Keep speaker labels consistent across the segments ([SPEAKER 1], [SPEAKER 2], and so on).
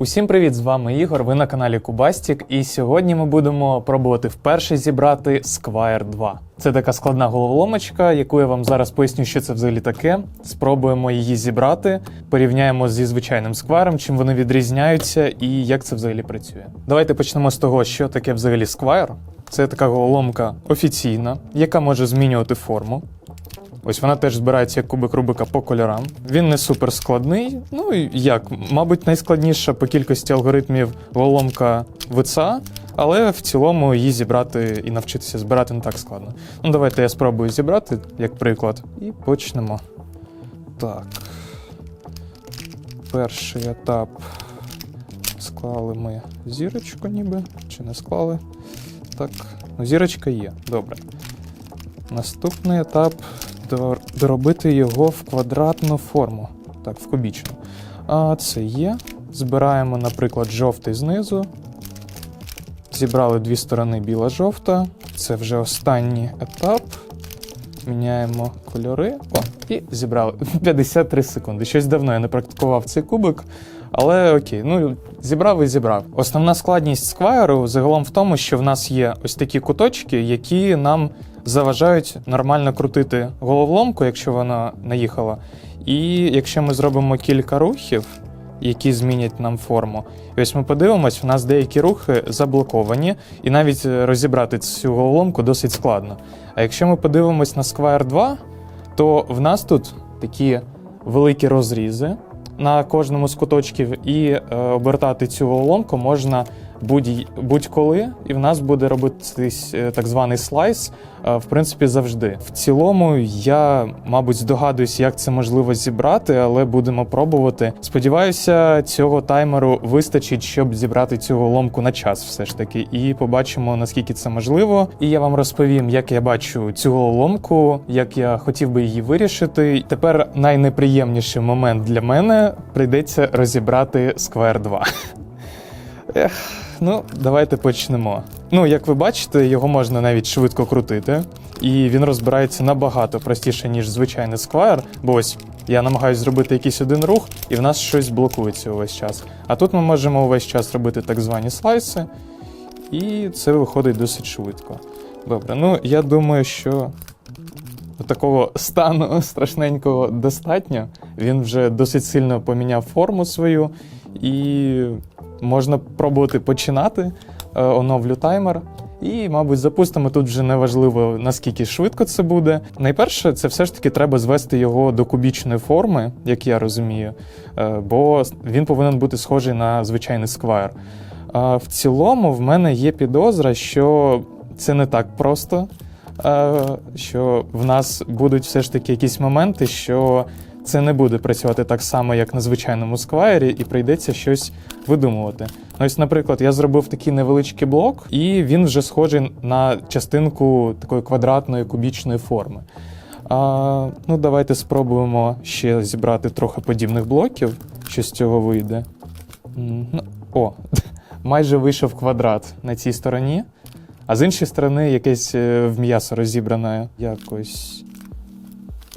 [SPEAKER 1] Усім привіт! З вами Ігор. Ви на каналі Кубастік, і сьогодні ми будемо пробувати вперше зібрати Squire 2. Це така складна головоломочка, яку я вам зараз поясню, що це взагалі таке. Спробуємо її зібрати, порівняємо зі звичайним Squire, чим вони відрізняються і як це взагалі працює. Давайте почнемо з того, що таке взагалі Squire. Це така головоломка офіційна, яка може змінювати форму. Ось вона теж збирається як кубик Рубика по кольорам. Він не супер складний. Ну і як, мабуть, найскладніша по кількості алгоритмів головоломка ВЦА, але в цілому її зібрати і навчитися збирати не так складно. Ну, давайте я спробую зібрати, як приклад, і почнемо. Так. Перший етап. Склали ми зірочку, ніби, чи не склали. Так, ну зірочка є, добре. Наступний етап доробити його в квадратну форму, так, в кубічну. А це є. Збираємо, наприклад, жовтий знизу. Зібрали дві сторони біла-жовта. Це вже останній етап. Міняємо кольори. О, і зібрали 53 секунди. Щось давно я не практикував цей кубик. Але окей, ну зібрав і зібрав. Основна складність сквайру загалом в тому, що в нас є ось такі куточки, які нам заважають нормально крутити головоломку, якщо вона наїхала. І якщо ми зробимо кілька рухів, які змінять нам форму, і ось ми подивимось, у нас деякі рухи заблоковані, і навіть е, розібрати цю головоломку досить складно. А якщо ми подивимось на Squire 2, то в нас тут такі великі розрізи на кожному з куточків, і е, обертати цю головоломку можна будь-коли, і в нас буде робитись е, так званий слайс, е, в принципі, завжди. В цілому, я, мабуть, здогадуюсь, як це можливо зібрати, але будемо пробувати. Сподіваюся, цього таймеру вистачить, щоб зібрати цю головоломку на час, все ж таки, і побачимо, наскільки це можливо. І я вам розповім, як я бачу цю головоломку, як я хотів би її вирішити. Тепер найнеприємніший момент для мене прийдеться розібрати Square 2. Ех, ну, давайте почнемо. Ну, як ви бачите, його можна навіть швидко крутити, і він розбирається набагато простіше, ніж звичайний Squire, бо ось я намагаюся зробити якийсь один рух, і в нас щось блокується увесь час. А тут ми можемо увесь час робити так звані слайси, і це виходить досить швидко. Добре, ну я думаю, що такого стану страшненького достатньо. Він вже досить сильно поміняв форму свою, і можна пробувати починати. Е, Оновлю таймер. І, мабуть, запустимо тут вже неважливо наскільки швидко це буде. Найперше, це все ж таки треба звести його до кубічної форми, як я розумію, е, бо він повинен бути схожий на звичайний сквайр. В цілому, в мене є підозра, що це не так просто, е, що в нас будуть все ж таки якісь моменти, що це не буде працювати так само, як на звичайному сквайрі, і прийдеться щось видумувати. Ну, ось, наприклад, я зробив такий невеличкий блок, і він вже схожий на частинку такої квадратної кубічної форми. А, ну, давайте спробуємо ще зібрати трохи подібних блоків, що з цього вийде. Ну, О, майже вийшов квадрат на цій стороні, а з іншої сторони якесь е, в м'ясо розібране якось.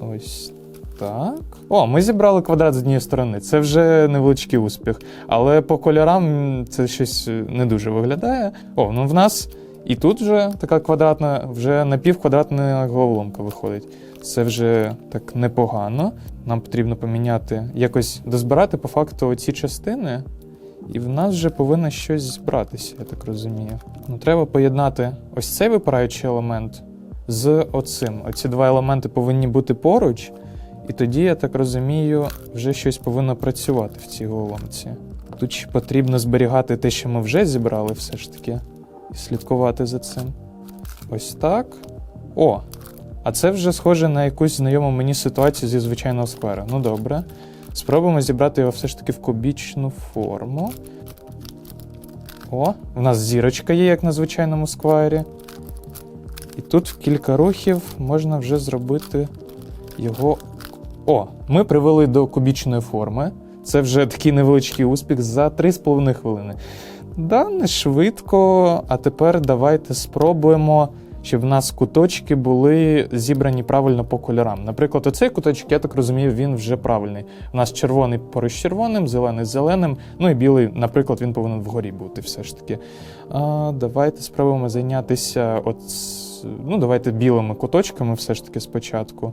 [SPEAKER 1] Ось так. О, ми зібрали квадрат з однієї сторони. Це вже невеличкий успіх. Але по кольорам це щось е, не дуже виглядає. О, ну в нас і тут вже така квадратна, вже напівквадратна головоломка виходить. Це вже так непогано. Нам потрібно поміняти, якось дозбирати по факту оці частини. І в нас вже повинно щось збиратися, я так розумію. Ну, треба поєднати ось цей випираючий елемент з оцим. Оці два елементи повинні бути поруч, і тоді, я так розумію, вже щось повинно працювати в цій головоломці. Тут ще потрібно зберігати те, що ми вже зібрали, все ж таки, і слідкувати за цим. Ось так. О! А це вже схоже на якусь знайому мені ситуацію зі звичайного сквера. Ну добре. Спробуємо зібрати його все ж таки в кубічну форму. О, у нас зірочка є, як на звичайному сквайрі. І тут в кілька рухів можна вже зробити його. О, ми привели до кубічної форми. Це вже такий невеличкий успіх за 3,5 хвилини. Да, не швидко. А тепер давайте спробуємо щоб в нас куточки були зібрані правильно по кольорам. Наприклад, оцей куточок, я так розумію, він вже правильний. У нас червоний поруч червоним, зелений з зеленим, ну і білий, наприклад, він повинен вгорі бути все ж таки. А, давайте спробуємо зайнятися от, ну, давайте білими куточками все ж таки спочатку.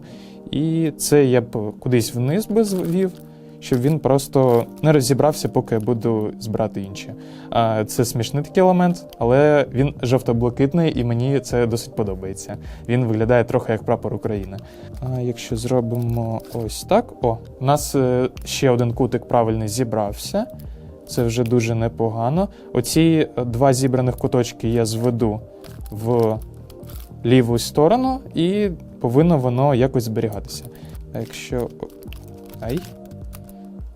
[SPEAKER 1] І це я б кудись вниз би звів, щоб він просто не розібрався, поки я буду збирати інші. Це смішний такий елемент, але він жовто-блакитний і мені це досить подобається. Він виглядає трохи як прапор України. А якщо зробимо ось так, о, у нас е, ще один кутик правильний зібрався. Це вже дуже непогано. Оці е, два зібраних куточки я зведу в ліву сторону, і повинно воно якось зберігатися. А якщо. Ай.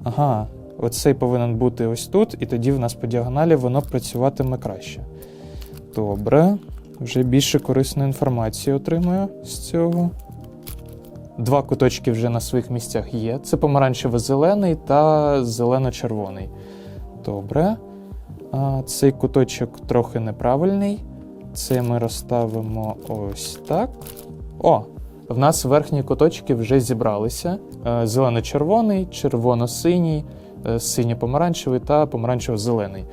[SPEAKER 1] Ага, оцей повинен бути ось тут, і тоді в нас по діагоналі воно працюватиме краще. Добре. Вже більше корисної інформації отримую з цього. Два куточки вже на своїх місцях є. Це помаранчево-зелений та зелено-червоний. Добре. А, цей куточок трохи неправильний. Це ми розставимо ось так. О! В нас верхні куточки вже зібралися: Е, зелено-червоний, червоно-синій, е, синьо-помаранчевий та помаранчево-зелений.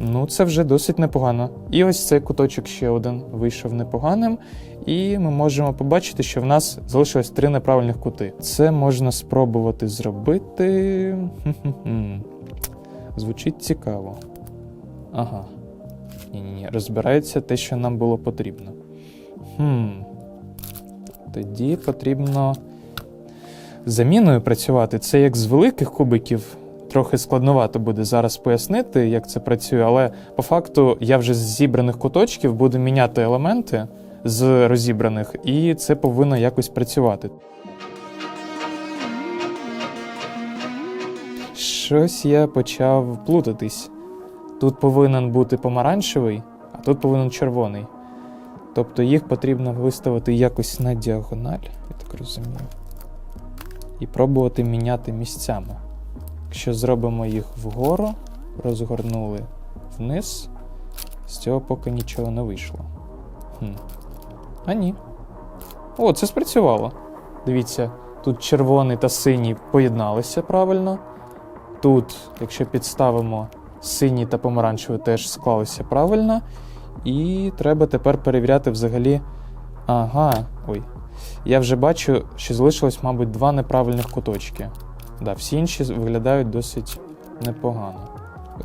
[SPEAKER 1] Ну, це вже досить непогано. І ось цей куточок ще один вийшов непоганим. І ми можемо побачити, що в нас залишилось три неправильних кути. Це можна спробувати зробити. Звучить цікаво. Ага. Ні-ні-ні, розбирається те, що нам було потрібно. Хм. Тоді потрібно заміною працювати. Це як з великих кубиків. Трохи складновато буде зараз пояснити, як це працює, але по факту я вже з зібраних куточків буду міняти елементи з розібраних, і це повинно якось працювати. Щось я почав плутатись. Тут повинен бути помаранчевий, а тут повинен червоний. Тобто їх потрібно виставити якось на діагональ, я так розумію. І пробувати міняти місцями. Якщо зробимо їх вгору, розгорнули вниз, з цього поки нічого не вийшло. Хм. А ні. О, це спрацювало. Дивіться, тут червоний та синій поєдналися правильно. Тут, якщо підставимо синій та помаранчевий, теж склалися правильно. І треба тепер перевіряти взагалі. Ага, ой. Я вже бачу, що залишилось, мабуть, два неправильних куточки. Да, всі інші виглядають досить непогано.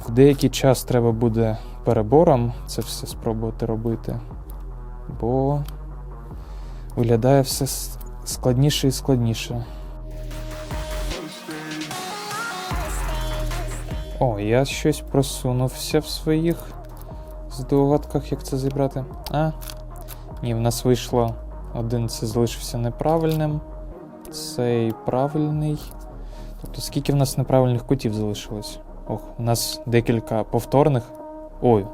[SPEAKER 1] В деякий час треба буде перебором це все спробувати робити, бо виглядає все складніше і складніше. О, я щось просунувся в своїх здогадках, як це зібрати. А, ні, в нас вийшло один, це залишився неправильним. Цей правильний. Тобто, скільки в нас неправильних кутів залишилось? Ох, у нас декілька повторних. Ой,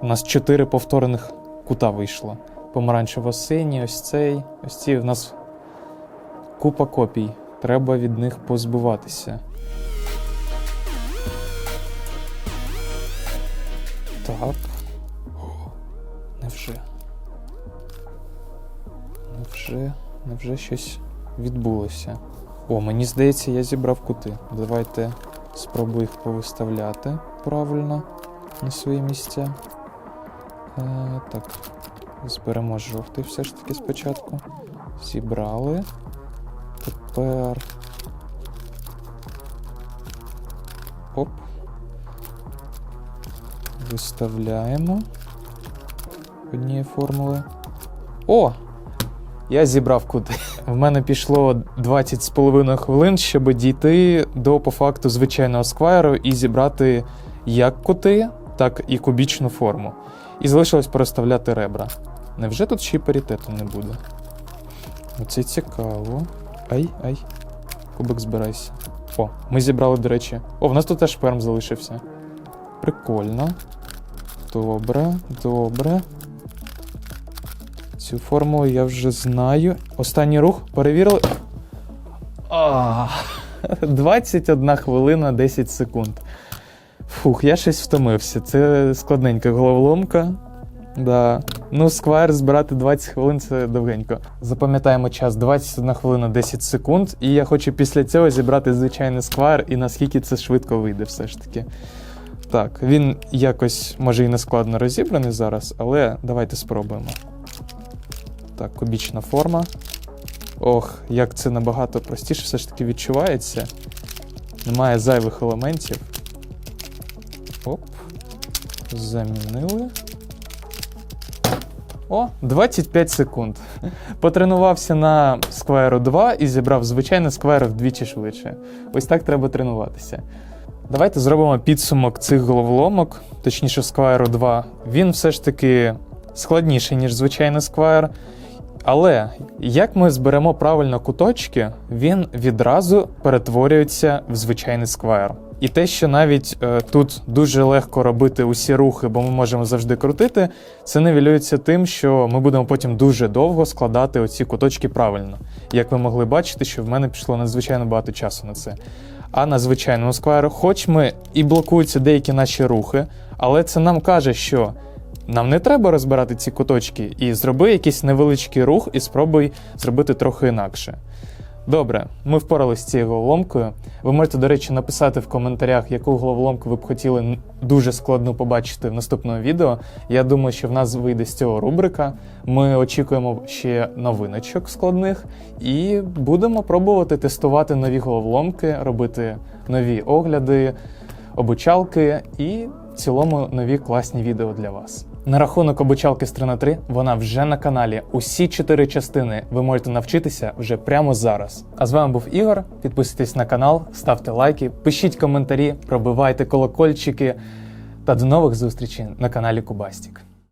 [SPEAKER 1] у нас чотири повторних кута вийшло. Помаранчево-синій, ось цей. Ось ці в нас купа копій. Треба від них позбуватися. Так. О, невже? Невже? Невже щось відбулося? О, мені здається, я зібрав кути. Давайте спробую їх повиставляти правильно на свої місця. Е, так, зберемо жовтий все ж таки спочатку. Зібрали. Тепер. Оп. Виставляємо однієї формули. О! Я зібрав кути. В мене пішло 20 з половиною хвилин, щоб дійти до по факту звичайного сквайру і зібрати як кути, так і кубічну форму. І залишилось переставляти ребра. Невже тут ще й паритету не буде? Оце цікаво. Ай, ай. Кубик збирайся. О, ми зібрали, до речі. О, в нас тут теж перм залишився. Прикольно. Добре, добре. Цю формулу я вже знаю. Останній рух перевірили. А, 21 хвилина 10 секунд. Фух, я щось втомився. Це складненька головоломка. Да. Ну, Squire збирати 20 хвилин це довгенько. Запам'ятаємо час 21 хвилина 10 секунд, і я хочу після цього зібрати звичайний Squire і наскільки це швидко вийде все ж таки. Так, він якось може і не складно розібраний зараз, але давайте спробуємо. Так, кубічна форма. Ох, як це набагато простіше все ж таки відчувається. Немає зайвих елементів. Оп. Замінили. О, 25 секунд. Потренувався на Squire 2 і зібрав звичайний Squire вдвічі швидше. Ось так треба тренуватися. Давайте зробимо підсумок цих головоломок, точніше, Squire 2. Він все ж таки складніший, ніж звичайний Squire. Але як ми зберемо правильно куточки, він відразу перетворюється в звичайний сквайр. І те, що навіть е, тут дуже легко робити усі рухи, бо ми можемо завжди крутити, це нивелюється тим, що ми будемо потім дуже довго складати оці куточки правильно. Як ви могли бачити, що в мене пішло надзвичайно багато часу на це. А на звичайному сквайру, хоч ми і блокуються деякі наші рухи, але це нам каже, що нам не треба розбирати ці куточки і зроби якийсь невеличкий рух і спробуй зробити трохи інакше. Добре, ми впоралися з цією головоломкою. Ви можете, до речі, написати в коментарях, яку головоломку ви б хотіли дуже складну побачити в наступному відео. Я думаю, що в нас вийде з цього рубрика. Ми очікуємо ще новиночок складних і будемо пробувати тестувати нові головоломки, робити нові огляди, обучалки і в цілому нові класні відео для вас. На рахунок обучалки з 3 на 3 вона вже на каналі. Усі чотири частини ви можете навчитися вже прямо зараз. А з вами був Ігор. Підписуйтесь на канал, ставте лайки, пишіть коментарі, пробивайте колокольчики. Та до нових зустрічей на каналі Кубастік.